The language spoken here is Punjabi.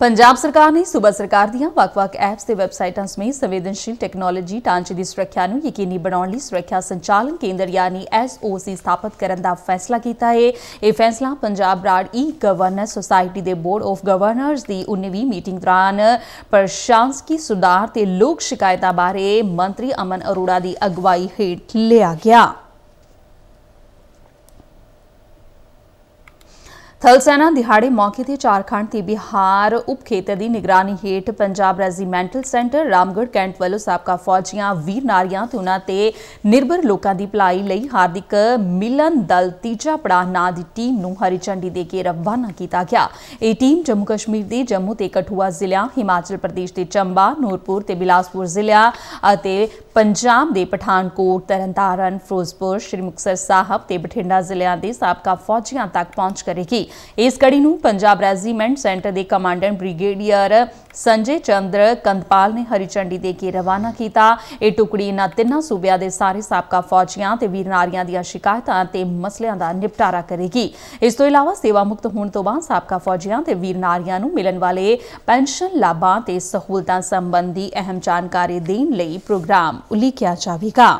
ਪੰਜਾਬ ਸਰਕਾਰ ਨੇ ਸੂਬਾ ਸਰਕਾਰ ਦੀਆਂ ਵੱਖ-ਵੱਖ ਐਪਸ ਤੇ ਵੈਬਸਾਈਟਾਂ ਸਮੇਤ ਸੰਵੇਦਨਸ਼ੀਲ ਟੈਕਨੋਲੋਜੀ ਢਾਂਚੇ ਦੀ ਸੁਰੱਖਿਆ ਨੂੰ ਯਕੀਨੀ ਬਣਾਉਣ ਲਈ ਸੁਰੱਖਿਆ ਸੰਚਾਲਨ ਕੇਂਦਰ ਯਾਨੀ ਐਸਓਸੀ ਸਥਾਪਿਤ ਕਰਨ ਦਾ ਫੈਸਲਾ ਕੀਤਾ ਹੈ ਇਹ ਫੈਸਲਾ ਪੰਜਾਬ ਬਰਾਡ ਈ ਗਵਰਨੈਂਸ ਸੁਸਾਇਟੀ ਦੇ ਬੋਰਡ ਆਫ ਗਵਰਨਰਸ ਦੀ 19ਵੀਂ ਮੀਟਿੰਗ ਦੌਰਾਨ ਪ੍ਰਸ਼ਾਸਕੀ ਸੁਧਾਰ ਤੇ ਲੋਕ ਸ਼ਿਕਾਇਤਾਂ ਬਾਰੇ ਮੰਤਰੀ ਅਮਨ ਅਰੋੜਾ ਦੀ ਅਗਵਾਈ ਹੇਠ ਲਿਆ ਗਿਆ। ਥਲ ਸੈਨਾ ਦਿਹਾੜੇ ਮੌਕੇ ਤੇ ਝਾਰਖੰਡ ਤੇ ਬਿਹਾਰ ਉਪ ਖੇਤਰ ਦੀ ਨਿਗਰਾਨੀ ਹੇਠ Punjab regimental centre Ramgarh cantt ਵੱਲੋਂ ਸਾਬਕਾ ਫੌਜੀਆਂ, ਵੀਰ ਨਾਰੀਆਂ ਤੇ ਉਹਨਾਂ ਤੇ ਨਿਰਭਰ ਲੋਕਾਂ ਦੀ ਭਲਾਈ ਲਈ ਹਾਰਦਿਕ ਮਿਲਨ ਦਲ ਤੀਜਾ ਪੜਾਅ ਨਾਂ ਦੀ ਟੀਮ ਨੂੰ ਹਰੀ ਝੰਡੀ ਦੇ ਕੇ ਰਵਾਨਾ ਕੀਤਾ ਗਿਆ। ਇਹ ਟੀਮ ਜੰਮੂ ਕਸ਼ਮੀਰ ਦੇ ਜੰਮੂ ਤੇ ਕਠੂਆ ਜ਼ਿਲ੍ਹਿਆਂ, ਹਿਮਾਚਲ ਪ੍ਰਦੇਸ਼ ਦੇ ਚੰਬਾ, ਨੂਰਪੁਰ ਤੇ ਬਿਲਾਸਪੁਰ ਜ਼ਿਲ੍ਹਿਆਂ ਅਤੇ ਪੰਜਾਬ ਦੇ ਪਠਾਨਕੋਟ, ਤਰਨਤਾਰਨ, ਫਿਰੋਜ਼ਪੁਰ, ਸ਼੍ਰੀ ਮੁਕਤਸਰ ਸਾਹਿਬ ਤੇ ਬਠਿੰਡਾ ਜ਼ਿਲ੍ਹਿਆਂ ਦੇ ਸਾਬਕਾ ਫੌਜੀਆਂ ਤੱਕ ਪਹੁੰਚ ਕਰੇਗੀ। ਇਸ ਕੜੀ ਨੂੰ ਪੰਜਾਬ ਰੈਜੀਮੈਂਟ ਸੈਂਟਰ ਦੇ ਕਮਾਂਡੈਂਟ ਬ੍ਰਿਗੇਡੀਅਰ ਸੰਜੇ ਚੰਦਰ ਕੰਦਪਾਲ ਨੇ ਹਰੀ ਝੰਡੀ ਦੇ ਕੇ ਰਵਾਨਾ ਕੀਤਾ। ਇਹ ਟੁਕੜੀ ਇਨ੍ਹਾਂ ਤਿੰਨਾਂ ਸੂਬਿਆਂ ਦੇ ਸਾਰੇ ਸਾਬਕਾ ਫੌਜੀਆਂ ਤੇ ਵੀਰ ਨਾਰੀਆਂ ਦੀਆਂ ਸ਼ਿਕਾਇਤਾਂ ਤੇ ਮਸਲਿਆਂ ਦਾ ਨਿਪਟਾਰਾ ਕਰੇਗੀ। ਇਸ ਤੋਂ ਇਲਾਵਾ ਸੇਵਾ ਮੁਕਤ ਹੋਣ ਤੋਂ ਬਾਅਦ ਸਾਬਕਾ ਫੌਜੀਆਂ ਤੇ ਵੀਰ ਨਾਰੀਆਂ ਨੂੰ ਮਿਲਣ ਵਾਲੇ ਪੈਨਸ਼ਨ ਲਾਭਾਂ ਤੇ ਸਹੂਲਤਾਂ ਸੰਬੰਧੀ ਅਹਿਮ ਜਾਣਕਾਰੀ ਦੇਣ ਲਈ ਪ੍ਰੋਗਰਾਮ ਉਲੀਕਿਆ ਜਾਵੇਗਾ।